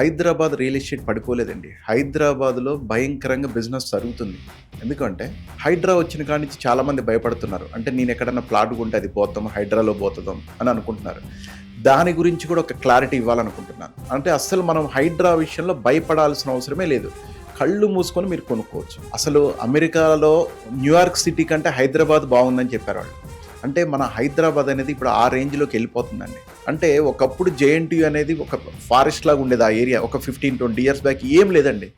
Hyderabad real estate పడిపోలేదండి హైదరాబాద్లో భయంకరంగా business జరుగుతుంది. ఎందుకంటే హైడ్రా వచ్చిన కాడి నుంచి చాలామంది భయపడుతున్నారు. అంటే నేను ఎక్కడన్నా ప్లాట్ కొంటే అది పోతాం హైడ్రాలో పోతుందాం? అని అనుకుంటున్నారు. దాని గురించి కూడా ఒక క్లారిటీ ఇవ్వాలనుకుంటున్నాను. అంటే అస్సలు మనం హైడ్రా విషయంలో భయపడాల్సిన అవసరమే లేదు. కళ్ళు మూసుకొని మీరు కొనుక్కోవచ్చు. అసలు అమెరికాలో న్యూయార్క్ సిటీ కంటే హైదరాబాద్ బాగుందని చెప్పారు వాళ్ళు. అంటే మన హైదరాబాద్ అనేది ఇప్పుడు ఆ రేంజ్లోకి వెళ్ళిపోతుందండి. అంటే ఒకప్పుడు జేఎన్టీయూ అనేది ఒక ఫారెస్ట్ లాగా ఉండేది ఆ ఏరియా ఒక ఫిఫ్టీన్ ట్వంటీ ఇయర్స్ బ్యాక్ ఏం లేదండి.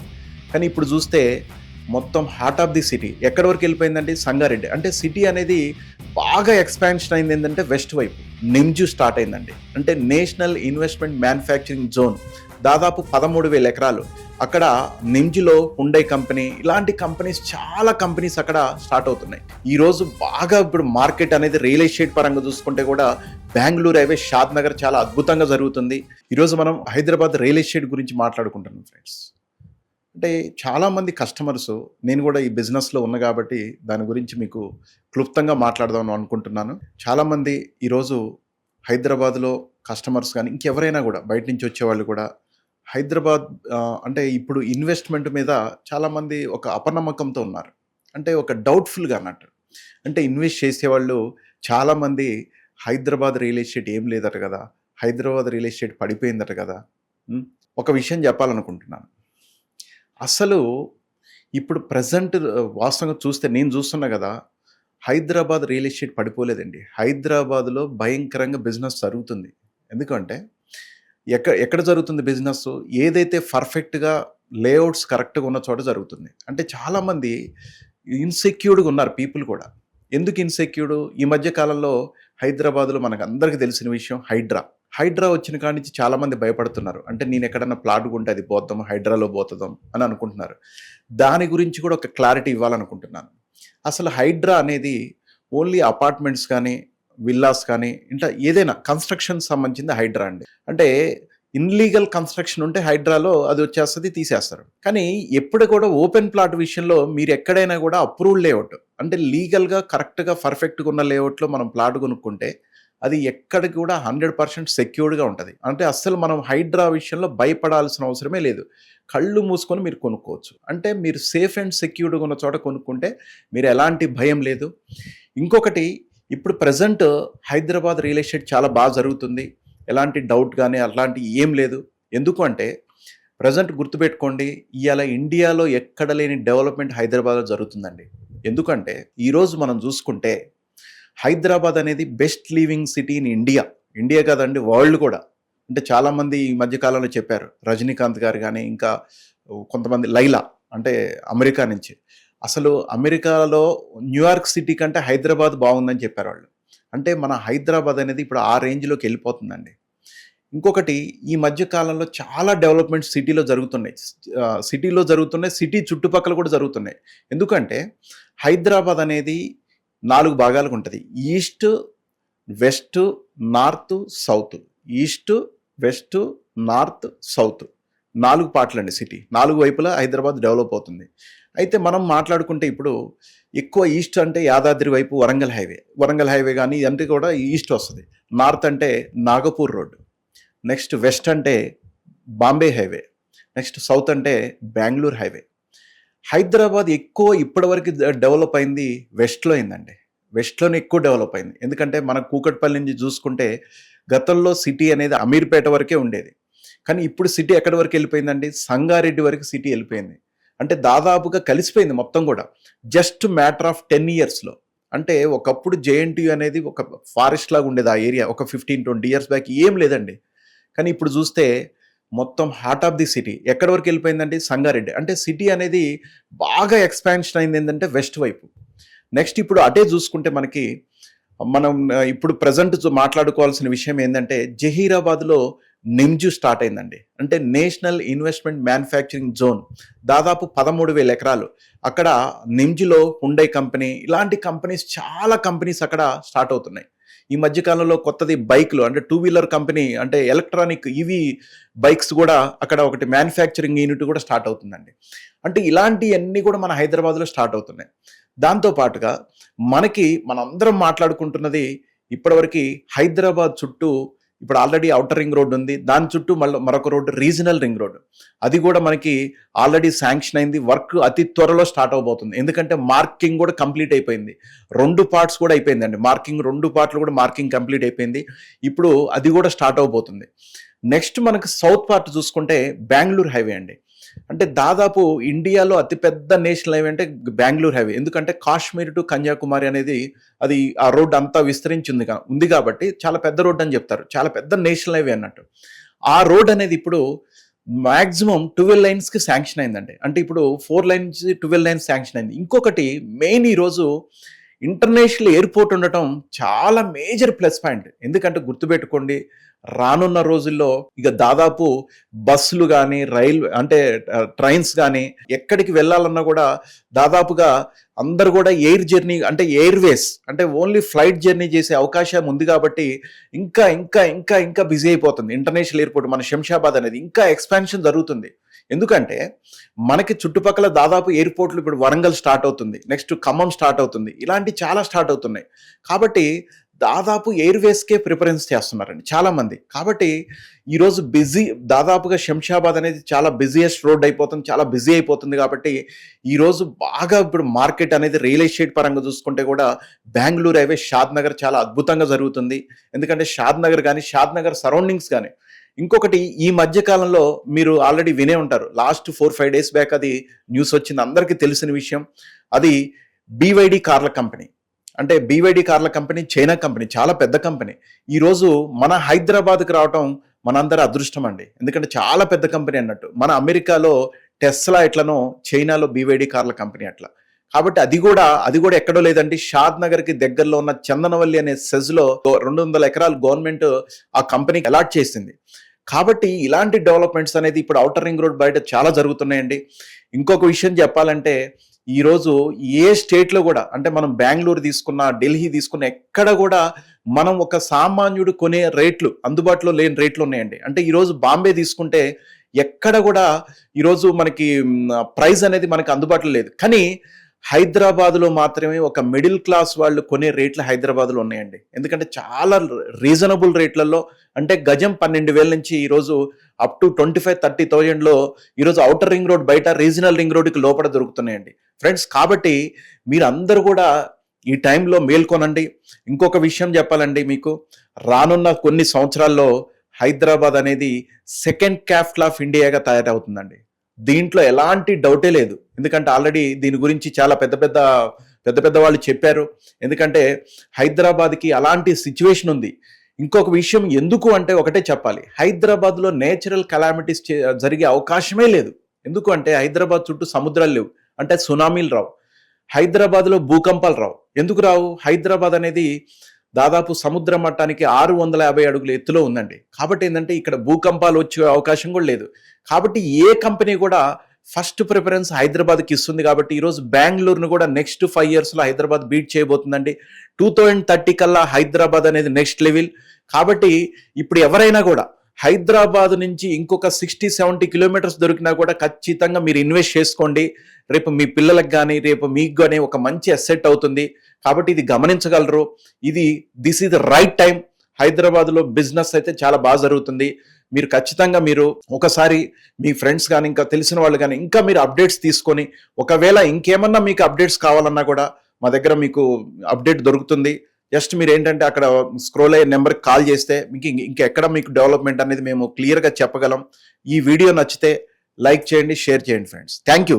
కానీ ఇప్పుడు చూస్తే మొత్తం హార్ట్ ఆఫ్ ది సిటీ. ఎక్కడి వరకు వెళ్ళిపోయిందండి? సంగారెడ్డి. అంటే సిటీ అనేది బాగా ఎక్స్పాన్షన్ అయింది ఏంటంటే వెస్ట్ వైపు. నిమ్జు స్టార్ట్ అయిందండి. అంటే నేషనల్ ఇన్వెస్ట్మెంట్ మ్యానుఫ్యాక్చరింగ్ జోన్. దాదాపు పదమూడు వేల ఎకరాలు. అక్కడ నిమ్జిలో హుండై కంపెనీ ఇలాంటి కంపెనీస్ చాలా కంపెనీస్ అక్కడ స్టార్ట్ అవుతున్నాయి. ఈరోజు బాగా ఇప్పుడు మార్కెట్ అనేది రియల్ ఎస్టేట్ పరంగా చూసుకుంటే కూడా బెంగళూరు హైవే షాద్ నగర్ చాలా అద్భుతంగా జరుగుతుంది. ఈరోజు మనం హైదరాబాద్ రియల్ ఎస్టేట్ గురించి మాట్లాడుకుంటున్నాం ఫ్రెండ్స్. అంటే చాలామంది కస్టమర్స్ నేను కూడా ఈ బిజినెస్లో ఉన్న కాబట్టి దాని గురించి మీకు క్లుప్తంగా మాట్లాడదాం అనుకుంటున్నాను. చాలామంది ఈరోజు హైదరాబాద్లో కస్టమర్స్ కానీ ఇంకెవరైనా కూడా బయట నుంచి వచ్చేవాళ్ళు కూడా హైదరాబాద్ అంటే ఇప్పుడు ఇన్వెస్ట్మెంట్ మీద చాలామంది ఒక అపనమ్మకంతో ఉన్నారు. అంటే ఒక డౌట్ఫుల్గా అన్నట్టు. అంటే ఇన్వెస్ట్ చేసేవాళ్ళు చాలామంది హైదరాబాద్ రియల్ ఎస్టేట్ ఏం లేదట కదా హైదరాబాద్ రియల్ ఎస్టేట్ పడిపోయిందట కదా ఒక విషయం చెప్పాలనుకుంటున్నాను. అసలు ఇప్పుడు ప్రజెంట్ వాస్తవంగా చూస్తే నేను చూస్తున్నా కదా హైదరాబాద్ రియల్ ఎస్టేట్ పడిపోలేదండి. హైదరాబాద్లో భయంకరంగా బిజినెస్ జరుగుతుంది. ఎందుకంటే ఎక్కడ ఎక్కడ జరుగుతుంది బిజినెస్? ఏదైతే పర్ఫెక్ట్గా లేఅవుట్స్ కరెక్ట్గా ఉన్న చోట జరుగుతుంది. అంటే చాలామంది ఇన్సెక్యూర్డ్గా ఉన్నారు పీపుల్ కూడా. ఎందుకు ఇన్సెక్యూర్డ్? ఈ మధ్య కాలంలో హైదరాబాద్లో మనకు అందరికీ తెలిసిన విషయం హైడ్రా. హైడ్రా వచ్చిన కాడి నుంచి చాలామంది భయపడుతున్నారు. అంటే నేను ఎక్కడన్నా ప్లాట్ కొంటే అది పోతాం హైడ్రాలో పోతుందాం అని అనుకుంటున్నారు. దాని గురించి కూడా ఒక క్లారిటీ ఇవ్వాలనుకుంటున్నాను. అసలు హైడ్రా అనేది ఓన్లీ అపార్ట్మెంట్స్ కానీ విల్లాస్ కానీ ఇంకా ఏదైనా కన్స్ట్రక్షన్ సంబంధించింది హైడ్రా అండి. అంటే ఇన్లీగల్ కన్స్ట్రక్షన్ ఉంటే హైడ్రాలో అది వచ్చేస్తుంది తీసేస్తారు. కానీ ఎప్పుడు కూడా ఓపెన్ ప్లాట్ విషయంలో మీరు ఎక్కడైనా కూడా అప్రూవ్డ్ లేఅవుట్. అంటే లీగల్గా కరెక్ట్గా పర్ఫెక్ట్గా ఉన్న లేఅవుట్లో మనం ప్లాట్ కొనుక్కుంటే అది ఎక్కడికి కూడా హండ్రెడ్ పర్సెంట్ సెక్యూర్డ్గా ఉంటుంది. అంటే అస్సలు మనం హైడ్రా విషయంలో భయపడాల్సిన అవసరమే లేదు. కళ్ళు మూసుకొని మీరు కొనుక్కోవచ్చు. అంటే మీరు సేఫ్ అండ్ సెక్యూర్డ్గా ఉన్న చోట కొనుక్కుంటే మీరు ఎలాంటి భయం లేదు. ఇంకొకటి ఇప్పుడు ప్రజెంట్ హైదరాబాద్ రియల్ ఎస్టేట్ చాలా బాగా జరుగుతుంది. ఎలాంటి డౌట్ కానీ అలాంటి ఏం లేదు. ఎందుకు అంటే ప్రజెంట్ గుర్తుపెట్టుకోండి ఇవాళ ఇండియాలో ఎక్కడ లేని డెవలప్మెంట్ హైదరాబాద్లో జరుగుతుందండి. ఎందుకంటే ఈరోజు మనం చూసుకుంటే హైదరాబాద్ అనేది best living city in India. India కాదండి వరల్డ్ కూడా. అంటే చాలామంది ఈ మధ్యకాలంలో చెప్పారు రజనీకాంత్ గారు కానీ ఇంకా కొంతమంది లైలా అంటే అమెరికా నుంచి. అసలు అమెరికాలో న్యూయార్క్ సిటీ కంటే హైదరాబాద్ బాగుందని చెప్పారు వాళ్ళు. అంటే మన హైదరాబాద్ అనేది ఇప్పుడు ఆ రేంజ్లోకి వెళ్ళిపోతుందండి. ఇంకొకటి ఈ మధ్య కాలంలో చాలా డెవలప్మెంట్ సిటీలో జరుగుతున్నాయి. సిటీలో జరుగుతున్నాయి సిటీ చుట్టుపక్కల కూడా జరుగుతున్నాయి. ఎందుకంటే హైదరాబాద్ అనేది నాలుగు భాగాలకు ఉంటుంది east west north south. East west north south. నాలుగు పార్ట్లండి సిటీ. నాలుగు వైపులా హైదరాబాద్ డెవలప్ అవుతుంది. అయితే మనం మాట్లాడుకుంటే ఇప్పుడు ఎక్కువ ఈస్ట్ అంటే యాదాద్రి వైపు వరంగల్ హైవే. వరంగల్ హైవే కానీ ఇదంతా కూడా ఈస్ట్ వస్తుంది. నార్త్ అంటే నాగపూర్ రోడ్ నెక్స్ట్ వెస్ట్ అంటే బాంబే హైవే. నెక్స్ట్ సౌత్ అంటే బెంగళూరు హైవే. హైదరాబాద్ ఎక్కువ ఇప్పటివరకు డెవలప్ అయింది వెస్ట్లో అయిందండి. వెస్ట్లోనే ఎక్కువ డెవలప్ అయింది. ఎందుకంటే మన కూకట్పల్లి నుంచి చూసుకుంటే గతంలో సిటీ అనేది అమీర్పేట వరకే ఉండేది. కానీ ఇప్పుడు సిటీ ఎక్కడి వరకు వెళ్ళిపోయిందండి? సంగారెడ్డి వరకు సిటీ వెళ్ళిపోయింది. అంటే దాదాపుగా కలిసిపోయింది మొత్తం కూడా. జస్ట్ మ్యాటర్ ఆఫ్ టెన్ ఇయర్స్లో. అంటే ఒకప్పుడు జేఎన్టీయూ అనేది ఒక ఫారెస్ట్ లాగా ఉండేది ఆ ఏరియా. ఒక ఫిఫ్టీన్ ట్వంటీ ఇయర్స్ బ్యాక్ ఏం లేదండి. కానీ ఇప్పుడు చూస్తే మొత్తం హార్ట్ ఆఫ్ ది సిటీ ఎక్కడి వరకు వెళ్ళిపోయిందండి? సంగారెడ్డి. అంటే సిటీ అనేది బాగా ఎక్స్పాన్షన్ అయింది ఏంటంటే వెస్ట్ వైపు. నెక్స్ట్ ఇప్పుడు అటే చూసుకుంటే మనకి మనం ఇప్పుడు ప్రజెంట్ మాట్లాడుకోవాల్సిన విషయం ఏంటంటే జహీరాబాద్లో నిమ్జు స్టార్ట్ అయిందండి. అంటే నేషనల్ ఇన్వెస్ట్మెంట్ మ్యానుఫ్యాక్చరింగ్ జోన్. దాదాపు పదమూడు వేల ఎకరాలు. అక్కడ నిమ్జులో హుండై కంపెనీ ఇలాంటి కంపెనీస్ చాలా కంపెనీస్ అక్కడ స్టార్ట్ అవుతున్నాయి. ఈ మధ్యకాలంలో కొత్తది బైక్లు అంటే టూ వీలర్ కంపెనీ అంటే ఎలక్ట్రానిక్ ఈవీ బైక్స్ కూడా అక్కడ ఒకటి మ్యానుఫ్యాక్చరింగ్ యూనిట్ కూడా స్టార్ట్ అవుతుందండి. అంటే ఇలాంటివన్నీ కూడా మన హైదరాబాద్లో స్టార్ట్ అవుతున్నాయి. దాంతో పాటుగా మనకి మనందరం మాట్లాడుకుంటున్నది ఇప్పటివరకు హైదరాబాద్ చుట్టూ ఇప్పుడు ఆల్రెడీ అవుటర్ రింగ్ రోడ్ ఉంది. దాని చుట్టూ మళ్ళీ మరొక రోడ్డు రీజనల్ రింగ్ రోడ్. అది కూడా మనకి ఆల్రెడీ శాంక్షన్ అయింది. వర్క్ అతి త్వరలో స్టార్ట్ అవబోతుంది. ఎందుకంటే మార్కింగ్ కూడా కంప్లీట్ అయిపోయింది. రెండు పార్ట్స్ కూడా అయిపోయిందండి. మార్కింగ్ రెండు పార్ట్లు కూడా మార్కింగ్ కంప్లీట్ అయిపోయింది. ఇప్పుడు అది కూడా స్టార్ట్ అవబోతుంది. నెక్స్ట్ మనకు సౌత్ పార్ట్ చూసుకుంటే బెంగళూరు హైవే అండి. అంటే దాదాపు ఇండియాలో అతిపెద్ద నేషనల్ హైవే అంటే బెంగళూరు హైవే. ఎందుకంటే కాశ్మీర్ టు కన్యాకుమారి అనేది అది ఆ రోడ్డు అంతా విస్తరించింది ఉంది కాబట్టి చాలా పెద్ద రోడ్ అని చెప్తారు. చాలా పెద్ద నేషనల్ హైవే అన్నట్టు. ఆ రోడ్ అనేది ఇప్పుడు మ్యాక్సిమం ట్వెల్వ్ లైన్స్కి శాంక్షన్ అయిందండి. అంటే ఇప్పుడు four lines twelve lines sanction అయింది. ఇంకొకటి మెయిన్ ఈరోజు ఇంటర్నేషనల్ ఎయిర్పోర్ట్ ఉండటం చాలా మేజర్ ప్లస్ పాయింట్. ఎందుకంటే గుర్తుపెట్టుకోండి రానున్న రోజుల్లో ఇక దాదాపు బస్సులు కానీ రైల్ అంటే ట్రైన్స్ కానీ ఎక్కడికి వెళ్ళాలన్నా కూడా దాదాపుగా అందరు కూడా ఎయిర్ జర్నీ అంటే ఎయిర్వేస్ అంటే ఓన్లీ ఫ్లైట్ జర్నీ చేసే అవకాశం ఉంది కాబట్టి ఇంకా ఇంకా ఇంకా ఇంకా బిజీ అయిపోతుంది. ఇంటర్నేషనల్ ఎయిర్పోర్ట్ మన శంషాబాద్ అనేది ఇంకా ఎక్స్పాన్షన్ జరుగుతుంది. ఎందుకంటే మనకి చుట్టుపక్కల దాదాపు ఎయిర్పోర్ట్లు ఇప్పుడు వరంగల్ స్టార్ట్ అవుతుంది. నెక్స్ట్ ఖమ్మం స్టార్ట్ అవుతుంది. ఇలాంటి చాలా స్టార్ట్ అవుతున్నాయి. కాబట్టి దాదాపు ఎయిర్వేస్కే ప్రిఫరెన్స్ చేస్తున్నారండి చాలామంది. కాబట్టి ఈరోజు బిజీ దాదాపుగా శంషాబాద్ అనేది చాలా బిజీయెస్ట్ రోడ్ అయిపోతుంది చాలా బిజీ అయిపోతుంది కాబట్టి ఈరోజు బాగా ఇప్పుడు మార్కెట్ అనేది రియల్ ఎస్టేట్ పరంగా చూసుకుంటే కూడా బెంగళూరు హైవే షాద్ నగర్ చాలా అద్భుతంగా జరుగుతుంది. ఎందుకంటే షాద్ నగర్ కానీ షాద్ నగర్ సరౌండింగ్స్ కానీ ఇంకొకటి ఈ మధ్య కాలంలో మీరు ఆల్రెడీ వినే ఉంటారు. Last four five days back అది న్యూస్ వచ్చింది అందరికీ తెలిసిన విషయం. అది బీవైడి కార్ల కంపెనీ అంటే బీవైడి కార్ల కంపెనీ చైనా కంపెనీ చాలా పెద్ద కంపెనీ. ఈరోజు మన హైదరాబాద్కి రావటం మనందరి అదృష్టం అండి. ఎందుకంటే చాలా పెద్ద కంపెనీ అన్నట్టు. మన అమెరికాలో టెస్లా ఎట్లనో చైనాలో బీవైడి కార్ల కంపెనీ అట్లా. కాబట్టి అది కూడా అది కూడా ఎక్కడో లేదండి. షాద్ నగర్కి దగ్గరలో ఉన్న చందనవల్లి అనే సెజ్లో రెండు వందల ఎకరాలు గవర్నమెంట్ ఆ కంపెనీకి అలాట్ చేసింది. కాబట్టి ఇలాంటి డెవలప్మెంట్స్ అనేది ఇప్పుడు అవుటర్ రింగ్ రోడ్ బయట చాలా జరుగుతున్నాయండి. ఇంకొక విషయం చెప్పాలంటే ఈరోజు ఏ స్టేట్లో కూడా అంటే మనం బెంగళూరు తీసుకున్న ఢిల్లీ తీసుకున్న ఎక్కడ కూడా మనం ఒక సామాన్యుడు కొనే రేట్లు అందుబాటులో లేని రేట్లు ఉన్నాయండి. అంటే ఈరోజు బాంబే తీసుకుంటే ఎక్కడ కూడా ఈరోజు మనకి ప్రైస్ అనేది మనకి అందుబాటులో లేదు. కానీ హైదరాబాద్లో మాత్రమే ఒక మిడిల్ క్లాస్ వాళ్ళు కొనే రేట్లు హైదరాబాద్లో ఉన్నాయండి. ఎందుకంటే చాలా రీజనబుల్ రేట్లలో అంటే గజం పన్నెండు వేల నుంచి ఈరోజు up to twenty five thirty థౌజండ్లో ఈరోజు అవుటర్ రింగ్ రోడ్ బయట రీజనల్ రింగ్ రోడ్కి లోపల దొరుకుతున్నాయండి. ఫ్రెండ్స్ కాబట్టి మీరు అందరూ కూడా ఈ టైంలో మేల్కొనండి ఇంకొక విషయం చెప్పాలండి మీకు. రానున్న కొన్ని సంవత్సరాల్లో హైదరాబాద్ అనేది సెకండ్ క్యాపిటల్ ఆఫ్ ఇండియాగా తయారవుతుందండి. దీంట్లో ఎలాంటి డౌటే లేదు. ఎందుకంటే ఆల్రెడీ దీని గురించి చాలా పెద్ద పెద్ద పెద్ద పెద్ద వాళ్ళు చెప్పారు. ఎందుకంటే హైదరాబాద్కి అలాంటి సిచ్యువేషన్ ఉంది. ఇంకొక విషయం ఎందుకు అంటే ఒకటే చెప్పాలి. హైదరాబాద్లో నేచురల్ కలామిటీస్ జరిగే అవకాశమే లేదు. ఎందుకు అంటే హైదరాబాద్ చుట్టూ సముద్రాలు లేవు. అంటే సునామీలు రావు. హైదరాబాద్లో భూకంపాలు రావు. ఎందుకు రావు? హైదరాబాద్ అనేది దాదాపు సముద్ర మట్టానికి ఆరు వందల యాభై అడుగుల ఎత్తులో ఉందండి. కాబట్టి ఏంటంటే ఇక్కడ భూకంపాలు వచ్చే అవకాశం కూడా లేదు. కాబట్టి ఏ కంపెనీ కూడా ఫస్ట్ ప్రిఫరెన్స్ హైదరాబాద్కి ఇస్తుంది కాబట్టి ఈరోజు బెంగళూరును కూడా నెక్స్ట్ ఫైవ్ ఇయర్స్లో హైదరాబాద్ బీట్ చేయబోతుందండి. టూ థౌజండ్ థర్టీ కల్లా హైదరాబాద్ అనేది నెక్స్ట్ లెవెల్. కాబట్టి ఇప్పుడు ఎవరైనా కూడా హైదరాబాద్ నుంచి ఇంకొక సిక్స్టీ సెవెంటీ కిలోమీటర్స్ దొరికినా కూడా ఖచ్చితంగా మీరు ఇన్వెస్ట్ చేసుకోండి. రేపు మీ పిల్లలకు కానీ రేపు మీకు కానీ ఒక మంచి అసెట్ అవుతుంది. కాబట్టి ఇది గమనించగలరు. ఇది this is the right time హైదరాబాద్లో బిజినెస్ అయితే చాలా బాగా జరుగుతుంది. మీరు ఖచ్చితంగా మీరు ఒకసారి మీ ఫ్రెండ్స్ కానీ ఇంకా తెలిసిన వాళ్ళు కానీ ఇంకా మీరు అప్డేట్స్ తీసుకొని ఒకవేళ ఇంకేమన్నా మీకు అప్డేట్స్ కావాలన్నా కూడా మా దగ్గర మీకు అప్డేట్ దొరుకుతుంది. జస్ట్ మీరు ఏంటంటే అక్కడ స్క్రోల్ అయ్యే నెంబర్కి కాల్ చేస్తే మీకు ఇంకెక్కడ మీకు డెవలప్మెంట్ అనేది మేము క్లియర్గా చెప్పగలం. ఈ వీడియో నచ్చితే లైక్ చేయండి షేర్ చేయండి ఫ్రెండ్స్. Thank you.